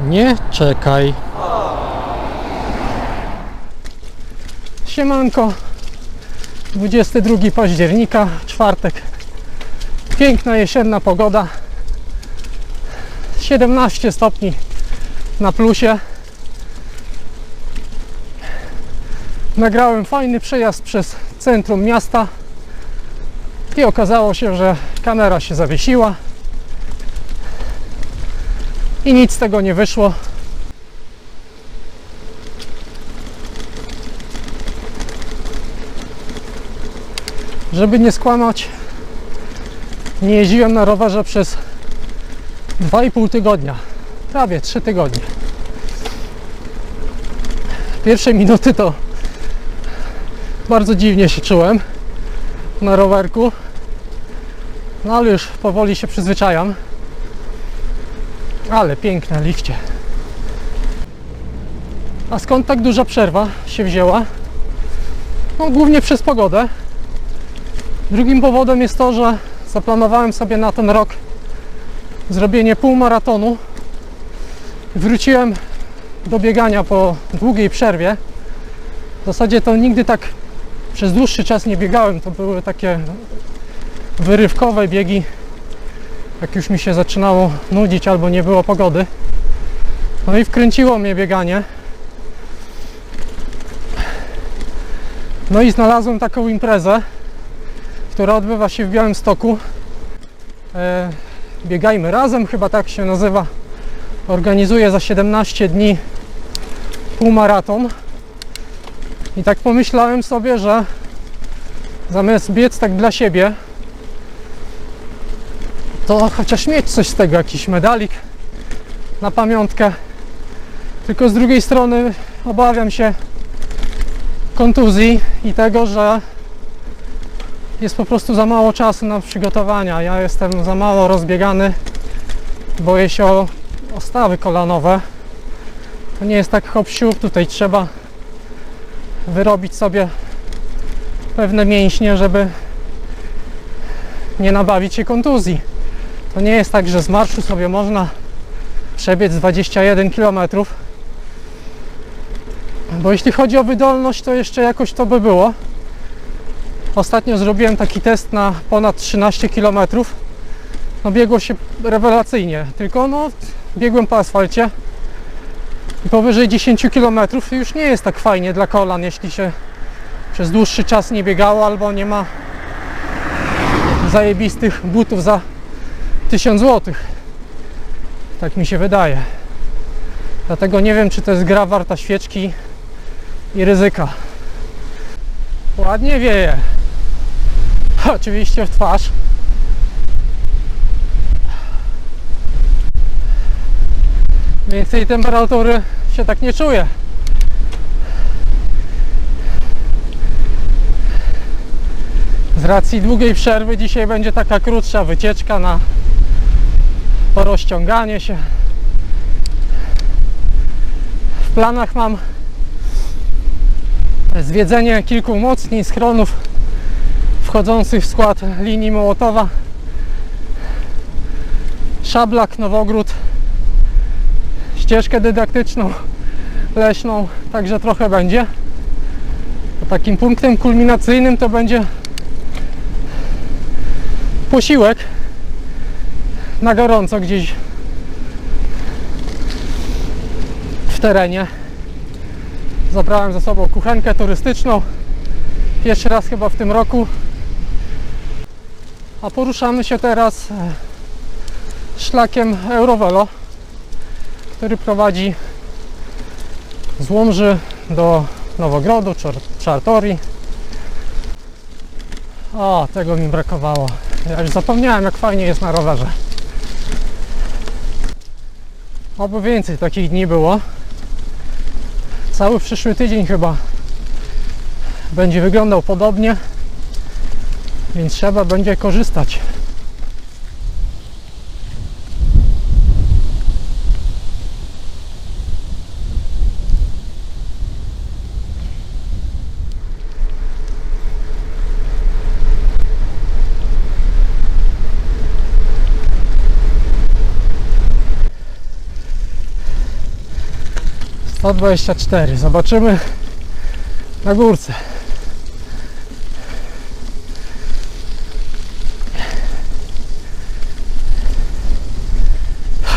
Nie czekaj. Siemanko. 22 października, czwartek. Piękna jesienna pogoda. 17 stopni na plusie. Nagrałem fajny przejazd przez centrum miasta i okazało się, że kamera się zawiesiła i nic z tego nie wyszło. Żeby nie skłamać, nie jeździłem na rowerze przez 2,5 tygodnia, prawie 3 tygodnie. Pierwsze minuty to bardzo dziwnie się czułem na rowerku, no ale już powoli się przyzwyczajam. Ale piękne lifcie. A skąd tak duża przerwa się wzięła? No głównie przez pogodę. Drugim powodem jest to, że zaplanowałem sobie na ten rok zrobienie półmaratonu. Wróciłem do biegania po długiej przerwie. W zasadzie to nigdy tak przez dłuższy czas nie biegałem. To były takie wyrywkowe biegi jak już mi się zaczynało nudzić albo nie było pogody. No i wkręciło mnie bieganie. No i znalazłem taką imprezę, która odbywa się w Białymstoku. E, biegajmy razem, chyba tak się nazywa. Organizuję za 17 dni półmaraton. I tak pomyślałem sobie, że zamiast biec tak dla siebie, to chociaż mieć coś z tego, jakiś medalik na pamiątkę. Tylko z drugiej strony obawiam się kontuzji i tego, że jest po prostu za mało czasu na przygotowania. Ja jestem za mało rozbiegany, boję się o, o stawy kolanowe. To nie jest tak hop siup, tutaj trzeba wyrobić sobie pewne mięśnie, żeby nie nabawić się kontuzji. To nie jest tak, że z marszu sobie można przebiec 21 km. Bo jeśli chodzi o wydolność, to jeszcze jakoś to by było. Ostatnio zrobiłem taki test na ponad 13 km. No biegło się rewelacyjnie, tylko no biegłem po asfalcie i powyżej 10 km już nie jest tak fajnie dla kolan, jeśli się przez dłuższy czas nie biegało albo nie ma zajebistych butów za 1000 zł. Tak mi się wydaje. Dlatego nie wiem, czy to jest gra warta świeczki i ryzyka. Ładnie wieje. Oczywiście w twarz. Więcej temperatury się tak nie czuję. Z racji długiej przerwy dzisiaj będzie taka krótsza wycieczka na porozciąganie się. W planach mam zwiedzenie kilku umocnień, schronów wchodzących w skład linii Mołotowa. Szablak, Nowogród, ścieżkę dydaktyczną, leśną, także trochę będzie. A takim punktem kulminacyjnym to będzie posiłek na gorąco gdzieś w terenie. Zabrałem ze sobą kuchenkę turystyczną. Pierwszy raz chyba w tym roku. A poruszamy się teraz e, szlakiem Eurovelo, który prowadzi z Łomży do Nowogrodu, Czar- Czartori. O, tego mi brakowało. Ja już zapomniałem, jak fajnie jest na rowerze. Oby więcej takich dni było. Cały przyszły tydzień chyba będzie wyglądał podobnie, więc trzeba będzie korzystać. 124. Zobaczymy na górce.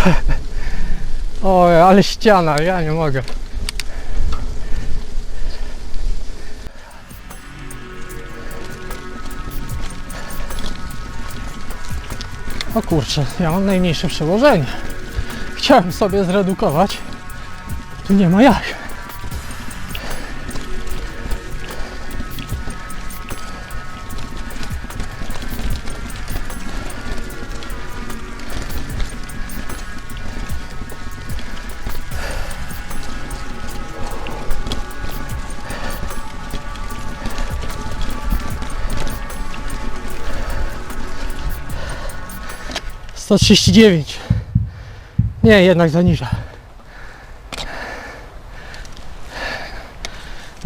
Oj, ale ściana, ja nie mogę. O kurczę, ja mam najmniejsze przełożenie. Chciałem sobie zredukować. Tu nie ma jak. Sto trzydzieści dziewięć. Nie, jednak zaniża.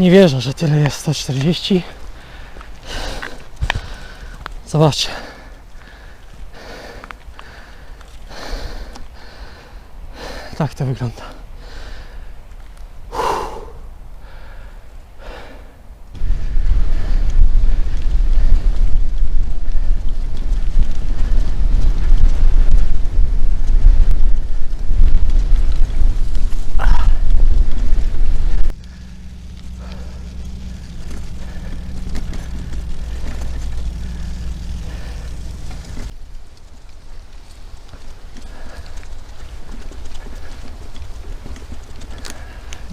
Nie wierzę, że tyle jest 140. Zobaczcie. Tak to wygląda.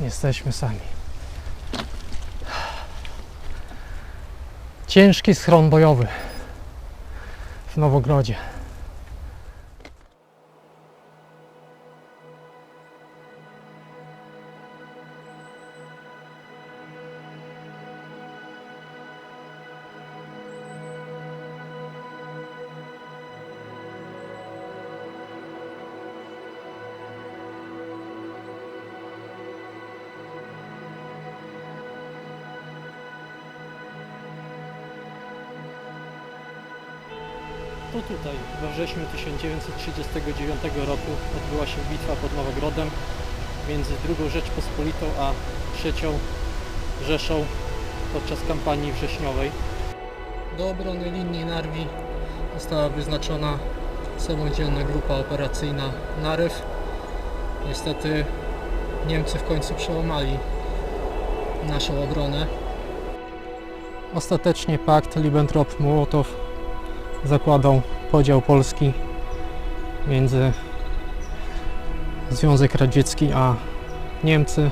Jesteśmy sami. Ciężki schron bojowy w Nowogrodzie. To tutaj we wrześniu 1939 roku odbyła się bitwa pod Nowogrodem między II Rzeczpospolitą a III Rzeszą podczas kampanii wrześniowej. Do obrony linii Narwi została wyznaczona samodzielna grupa operacyjna Narew. Niestety Niemcy w końcu przełamali naszą obronę. Ostatecznie pakt Ribbentrop-Mołotow zakładał podział Polski między Związek Radziecki a Niemcy.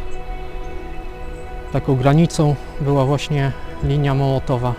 Taką granicą była właśnie linia Mołotowa.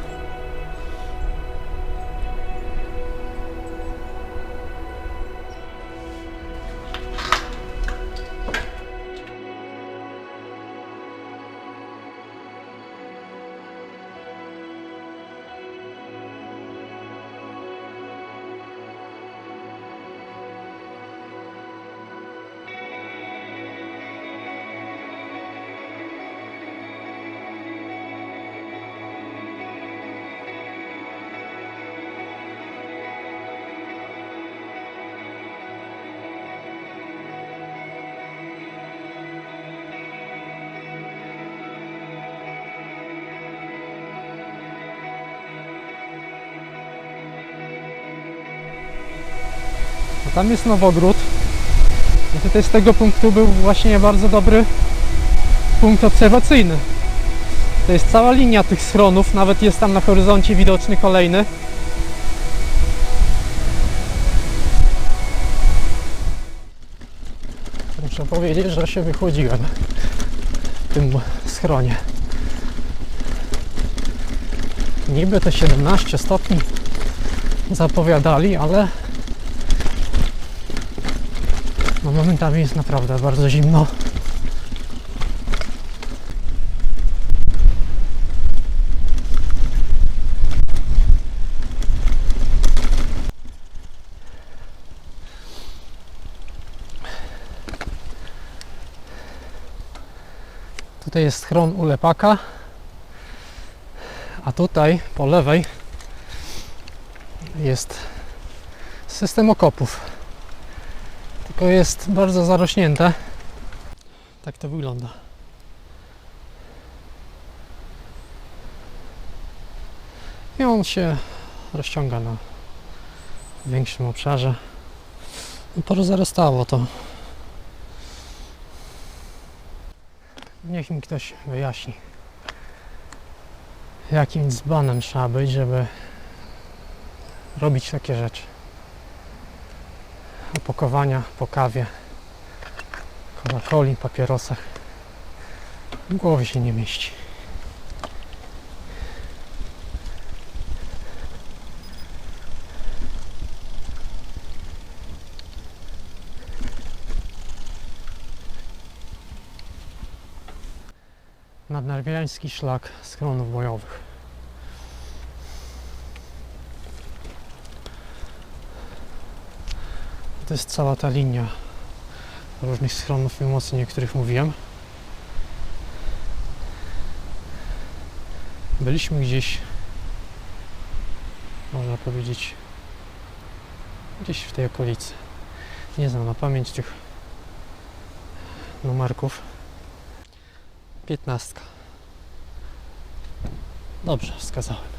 Tam jest Nowogród. I tutaj z tego punktu był właśnie bardzo dobry punkt obserwacyjny. To jest cała linia tych schronów, nawet jest tam na horyzoncie widoczny kolejny. Muszę powiedzieć, że się wychłodziłem w tym schronie. Niby te 17 stopni zapowiadali, ale no momentami jest naprawdę bardzo zimno. Tutaj jest schron u lepaka, a tutaj po lewej jest system okopów. Wszystko jest bardzo zarośnięte. Tak to wygląda. I on się rozciąga na większym obszarze. No porozarastało to. Niech mi ktoś wyjaśni, jakim dzbanem trzeba być, żeby robić takie rzeczy. Opakowania po kawie, Coca-Coli, papierosach. W głowie się nie mieści. Nadnarwiański szlak schronów bojowych. To jest cała ta linia różnych schronów i umocnień, o których mówiłem. Byliśmy gdzieś, można powiedzieć, gdzieś w tej okolicy. Nie znam na pamięć tych numerków. Piętnastka. Dobrze, wskazałem.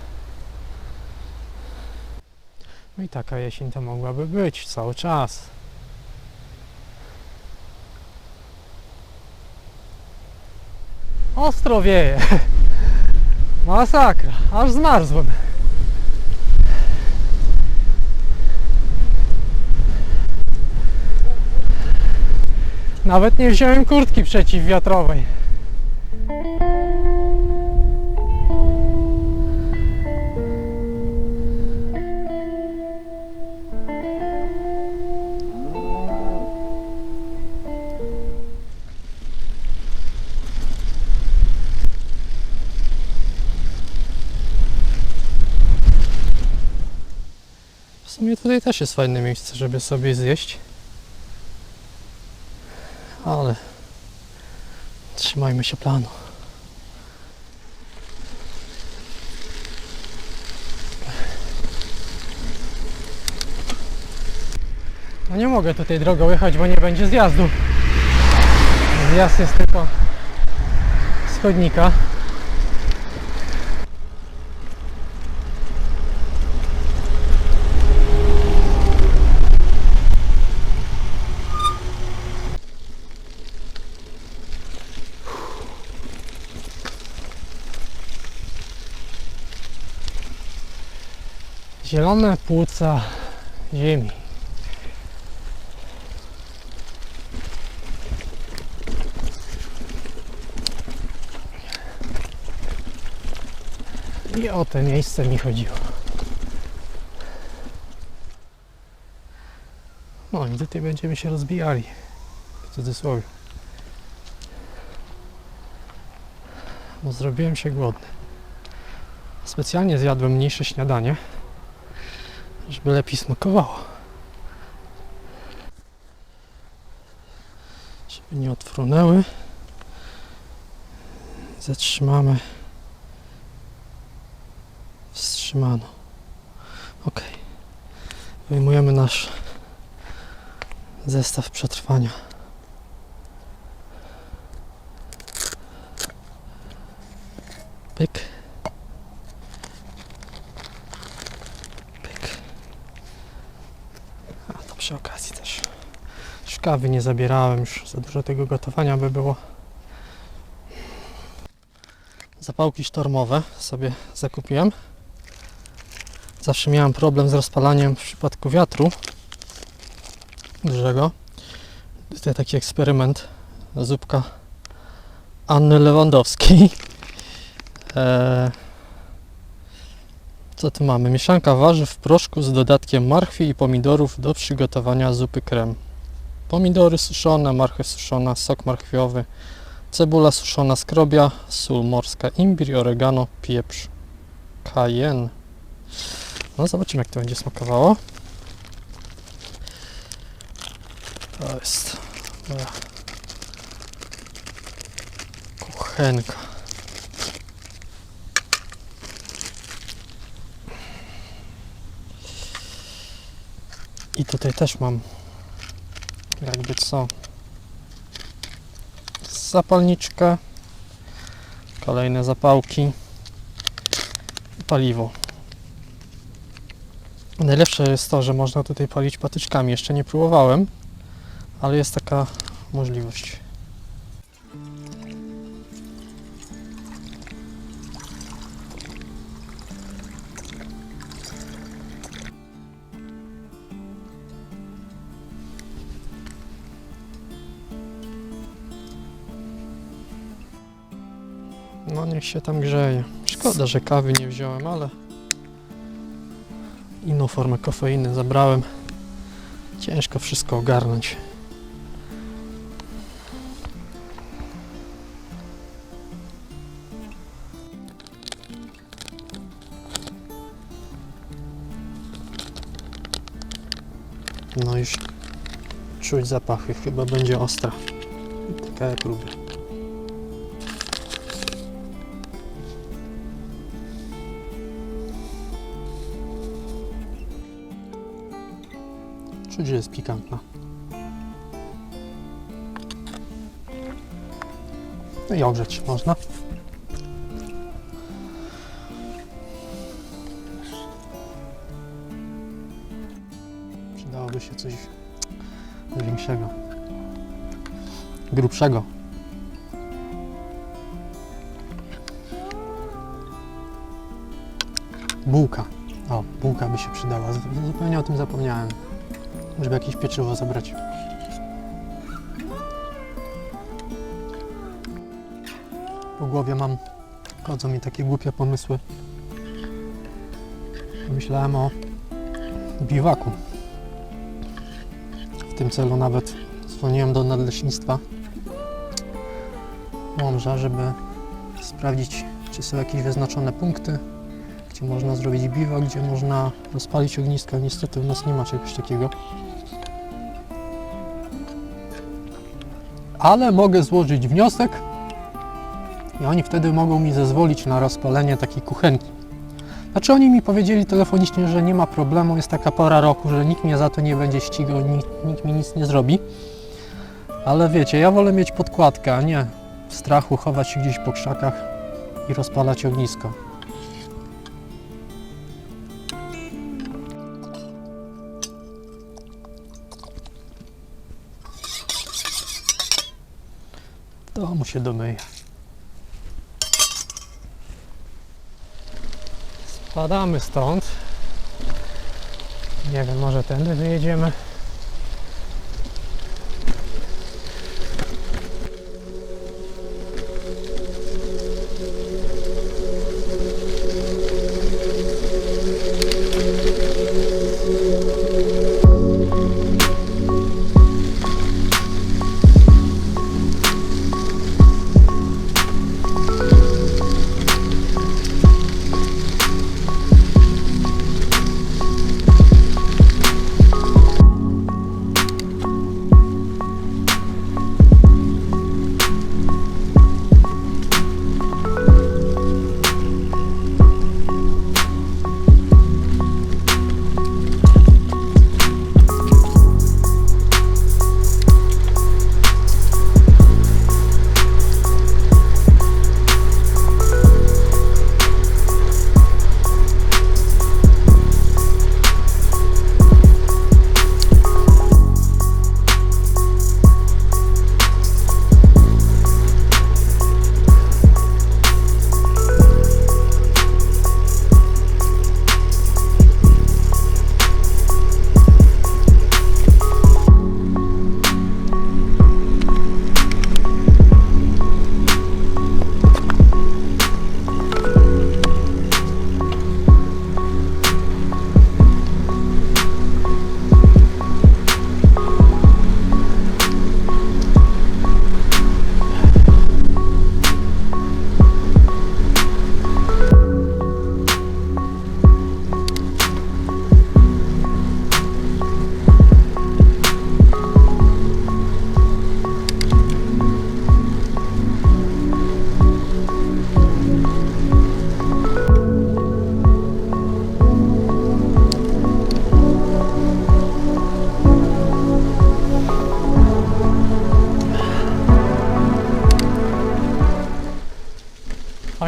No i taka jesień to mogłaby być cały czas. Ostro wieje. Masakra, aż zmarzłem. Nawet nie wziąłem kurtki przeciwwiatrowej. Sumie tutaj też jest fajne miejsce, żeby sobie zjeść. Ale trzymajmy się planu. No nie mogę tutaj drogą jechać, bo nie będzie zjazdu. Zjazd jest tylko z Zielone płuca ziemi. I o te miejsce mi chodziło. No i tutaj będziemy się rozbijali. W cudzysłowie. Bo zrobiłem się głodny. Specjalnie zjadłem mniejsze śniadanie żeby lepiej smakowało. Żeby nie odfrunęły. Zatrzymamy. Wstrzymano. Ok. Wyjmujemy nasz zestaw przetrwania. Pyk. Pyk. A to przy okazji też. Już kawy nie zabierałem, już za dużo tego gotowania by było. Zapałki sztormowe sobie zakupiłem. Zawsze miałem problem z rozpalaniem w przypadku wiatru dużego. Tutaj taki eksperyment. Zupka Anny Lewandowskiej. Eee, co tu mamy? Mieszanka warzyw w proszku z dodatkiem marchwi i pomidorów do przygotowania zupy krem. Pomidory suszone, marchew suszona, sok marchwiowy, cebula suszona, skrobia, sól morska, imbir, oregano, pieprz, cayenne. No zobaczymy jak to będzie smakowało. To jest moja kuchenka. I tutaj też mam jakby co. Zapalniczkę kolejne zapałki. Paliwo. Najlepsze jest to, że można tutaj palić patyczkami. Jeszcze nie próbowałem ale jest taka możliwość. Się tam grzeje. Szkoda, że kawy nie wziąłem, ale inną formę kofeiny zabrałem. Ciężko wszystko ogarnąć. No już czuć zapachy, chyba będzie ostra. Taka jak lubię. Czuć, jest pikantna. No i ogrzeć można. Przydałoby się coś większego. Grubszego. Bułka. O, bułka by się przydała. Zupełnie o tym zapomniałem żeby jakieś pieczywo zabrać. Po głowie mam, chodzą mi takie głupie pomysły. Myślałem o biwaku. W tym celu nawet dzwoniłem do nadleśnictwa Łomża, żeby sprawdzić, czy są jakieś wyznaczone punkty, gdzie można zrobić biwak, gdzie można rozpalić ognisko. Niestety u nas nie ma czegoś takiego. Ale mogę złożyć wniosek i oni wtedy mogą mi zezwolić na rozpalenie takiej kuchenki. Znaczy oni mi powiedzieli telefonicznie, że nie ma problemu, jest taka pora roku, że nikt mnie za to nie będzie ścigał, nikt, nikt mi nic nie zrobi. Ale wiecie, ja wolę mieć podkładkę, a nie w strachu chować się gdzieś po krzakach i rozpalać ognisko. Się domyję. Spadamy stąd. Nie wiem, może tędy wyjedziemy.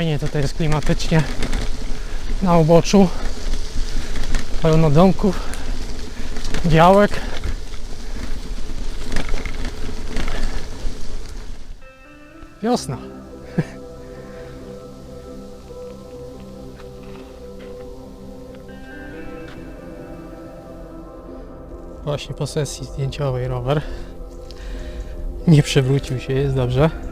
Fajnie tutaj jest klimatycznie na uboczu. Pełno domków, działek. Wiosna. Właśnie po sesji zdjęciowej rower. Nie przewrócił się, jest dobrze.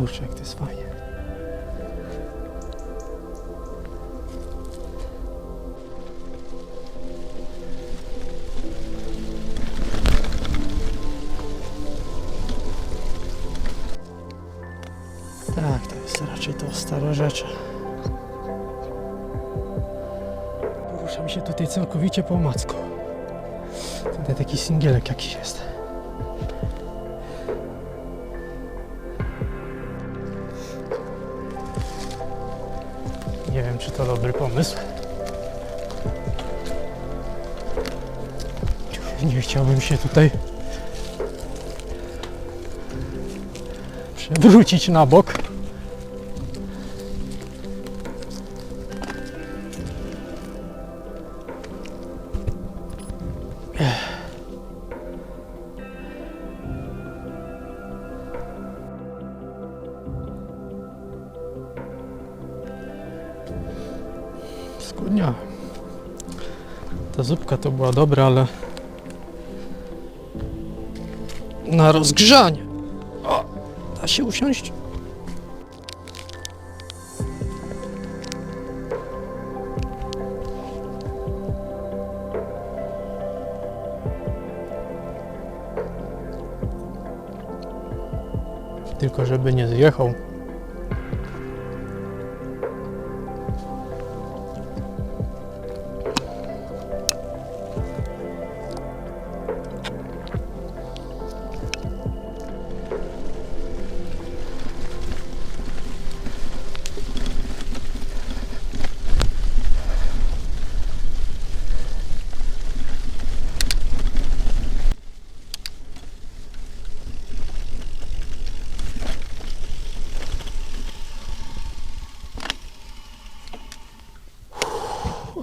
Kurczę, jak to jest fajnie. Tak, to jest raczej to stare rzeczy. Poruszam się tutaj całkowicie po omacku. Tutaj taki singielek jakiś jest. Czy to dobry pomysł. Nie chciałbym się tutaj przewrócić na bok. Ta zupka to była dobra, ale na rozgrzanie. O, da się usiąść? Tylko żeby nie zjechał.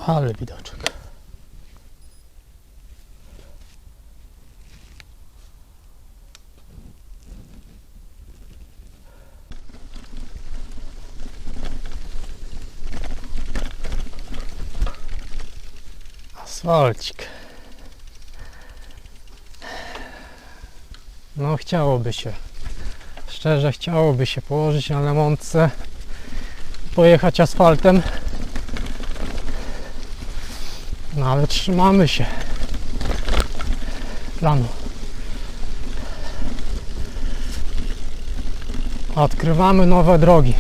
Ale widoczek. Asfalcik. No chciałoby się. Szczerze chciałoby się położyć na lemontce, pojechać asfaltem. No ale trzymamy się planu. Odkrywamy nowe drogi.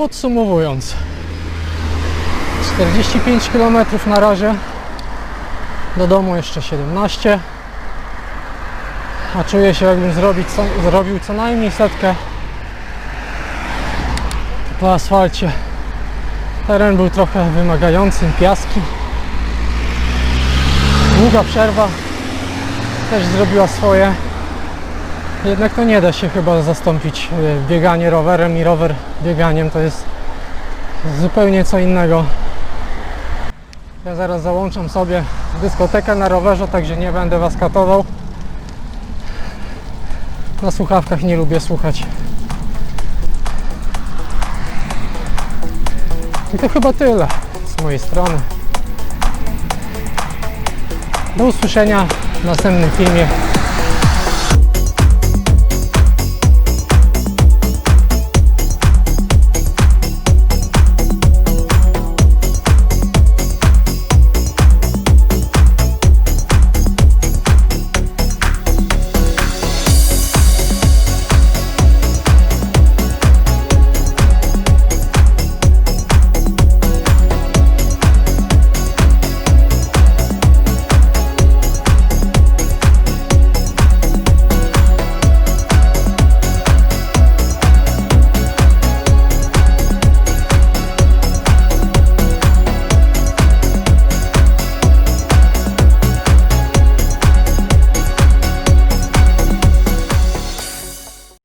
Podsumowując, 45 km na razie, do domu jeszcze 17, a czuję się jakbym zrobić zrobił co najmniej setkę po asfalcie. Teren był trochę wymagający, piaski. Długa przerwa też zrobiła swoje. Jednak to nie da się chyba zastąpić e, bieganie rowerem i rower bieganiem. To jest zupełnie co innego. Ja zaraz załączam sobie dyskotekę na rowerze, także nie będę Was katował. Na słuchawkach nie lubię słuchać. I to chyba tyle z mojej strony. Do usłyszenia w następnym filmie.